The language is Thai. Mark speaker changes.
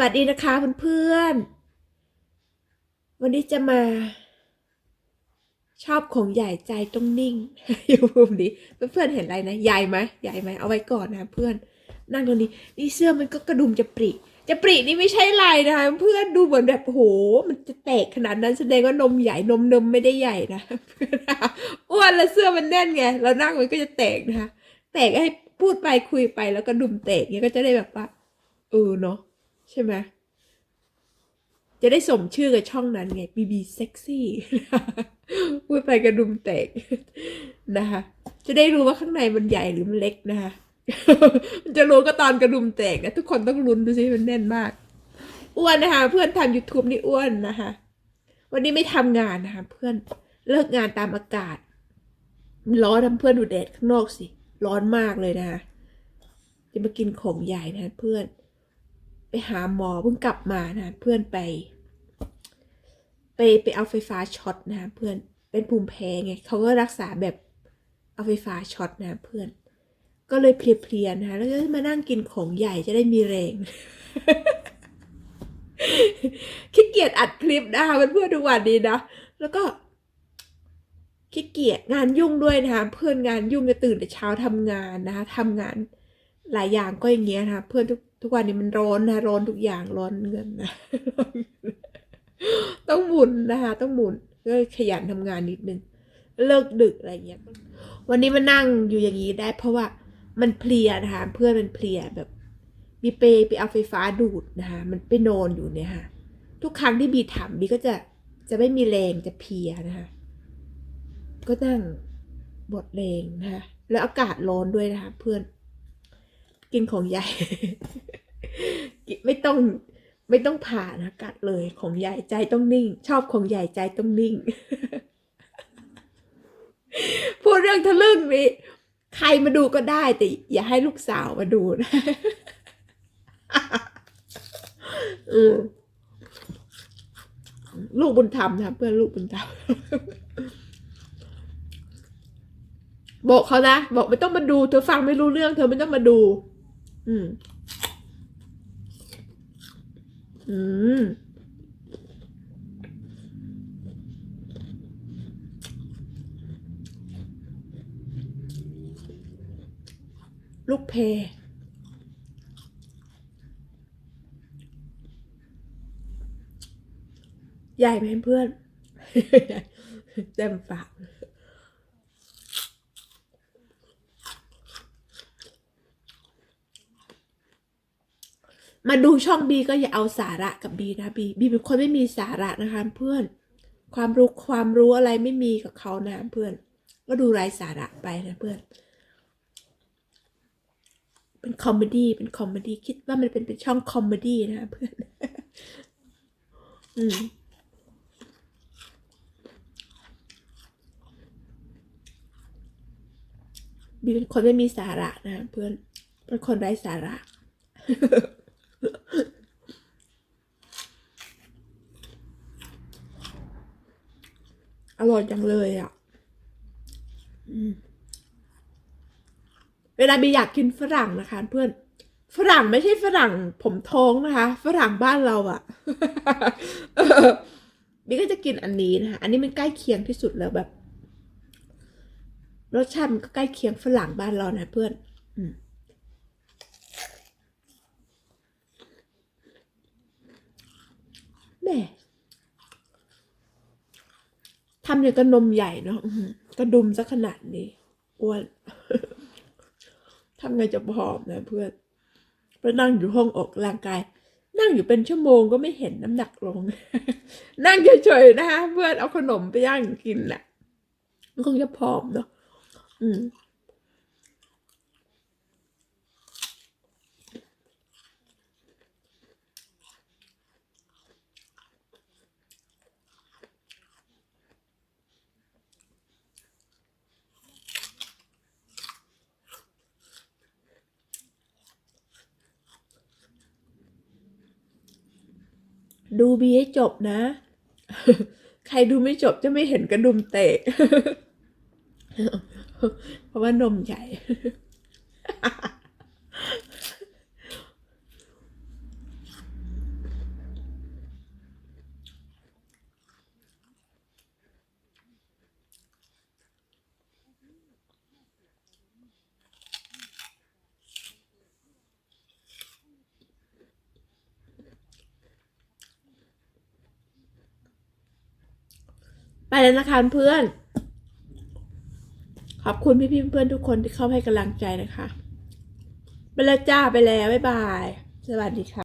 Speaker 1: วัสดีนะคะเพื่อนๆ วันนี้จะมา ชอบของใหญ่ใจต้องนิ่ง อยู่มุมนี้เพื่อนๆเห็นอะไรนะ ใหญ่ไหมใหญ่ไหมเอาไว้ก่อนนะเพื่อน นั่งตรงนี้ นี่เสื้อมันก็กระดุมจะปริจะปรินี่ไม่ใช่ลายนะคะเพื่อนดูเหมือนแบบโอ้โหมันจะแตกขนาดนั้นแสดงว่านมใหญ่นมนมไม่ได้ใหญ่นะเพื่อนอ้วนแล้วเสื้อมันแน่นไงเรานั่งมันก็จะแตกนะคะแตกให้พูดไปคุยไปแล้วก็ดุมแตกเงี้ยก็จะได้แบบว่าเออเนาะ ใช่ไหมจะได้สมชื่อกับช่องนั้นไง BB Sexy พูดไปกระดุมแตกนะคะ จะได้รู้ว่าข้างในมันใหญ่หรือมันเล็กนะคะมันจะรู้ก็ตอนกระดุมแตกนะทุกคนต้องลุ้นดูสิมันแน่นมาก อ้วนนะคะ เพื่อนทำ YouTube นี่อ้วนนะคะ วันนี้ไม่ทำงานนะคะ เพื่อนเลิกงานตามอากาศ ร้อนทำเพื่อนดูแดดข้างนอกสิ ร้อนมากเลยนะคะจะมากินของใหญ่นะเพื่อน ไปหาหมอเพิ่งกลับมานะเพื่อนไป ไปไปเอาไฟฟ้าช็อตนะเพื่อนเป็นภูมิแพ้ไงเขาก็รักษาแบบเอาไฟฟ้าช็อตนะเพื่อน ก็เลยเพลียๆนะแล้วก็มานั่งกินของใหญ่จะได้มีแรงขี้เกียจอัดคลิปนะคะเพื่อนๆทุกวันนี้นะแล้วก็ขี้เกียจงานยุ่งด้วยนะคะเพื่อนงานยุ่งจะตื่นแต่เช้าทำงานนะคะทำงานหลายอย่างก็อย่างเงี้ยนะคะเพื่อนทุก ทุกวันนี้มันร้อนนะร้อนทุกอย่างร้อนเงินนะต้องหมุนนะคะต้องหมุนก็ขยันทำงานนิดนึง เลิกดึกอะไรเงี้ย วันนี้มานั่งอยู่อย่างนี้ได้ เพราะว่ามันเพลียนะคะเพื่อนมันเพลียแบบบีเปไปเอาไฟฟ้าดูดนะคะมันไปนอนอยู่เนี่ยค่ะ ทุกครั้งที่บีถามบีก็จะจะไม่มีแรงจะเพลียนะคะก็นั่งบดแรงนะคะแล้วอากาศร้อนด้วยนะคะเพื่อน กินของใหญ่ ไม่ต้องไม่ต้องผ่านอากาศเลยของใหญ่ใจต้องนิ่ง ชอบของใหญ่ใจต้องนิ่ง พูดเรื่องทะลึ่งนี่ใครมาดูก็ได้แต่อย่าให้ลูกสาวมาดูนะลูกบุญธรรมนะเพื่อนลูกบุญธรรมบอกเขานะ บอกไม่ต้องมาดู เธอฟังไม่รู้เรื่อง เธอไม่ต้องมาดู อืม อืม ลูกเพใหญ่ไหมเพื่อนเต็มปาก มาดูช่องบีก็อย่าเอาสาระกับบีนะบีบีเป็นคนไม่มีสาระนะคะเพื่อน ความรู้ความรู้อะไรไม่มีกับเขานะเพื่อน ก็ดูไร้สาระไปนะเพื่อน เป็นคอมเมดี้เป็นคอมเมดี้คิดว่ามันเป็นเป็นช่องคอมเมดี้นะเพื่อน อืมบีเป็นคนไม่มีสาระนะเพื่อนเป็นคนไร้สาระ อร่อยจังเลยอะเวลาบีอยากกินฝรั่งนะคะ เพื่อน ฝรั่งไม่ใช่ฝรั่งผมทองนะคะ ฝรั่งบ้านเราอะเออบีก็จะกินอันนี้นะคะ อันนี้มันใกล้เคียงที่สุดแล้วแบบ รสชาติมันก็ใกล้เคียงฝรั่งบ้านเรานะเพื่อน อืม ม่ทำอย่างกับนมใหญ่เนาะกระดุมซะขนาดนี้อ้วนทำไงจะผอมนะเพื่อนไปนั่งอยู่ห้องออกกำลังกาย นั่งอยู่เป็นชั่วโมงก็ไม่เห็นน้ำหนักลง นั่งเฉยๆนะคะเพื่อนเอาขนมไปย่างกินแหละมันคงจะผอมเนาะอืม ดูบีให้จบนะ ใครดูไม่จบจะไม่เห็นกระดุมเตะ เพราะว่านมใหญ่ อ ไปแล้วนะคะเพื่อน ขอบคุณพี่ๆเพื่อนทุกคนที่เข้าให้กำลังใจนะคะ ไปแล้วจ้าไปแล้ว บ๊ายบาย สวัสดีค่ะ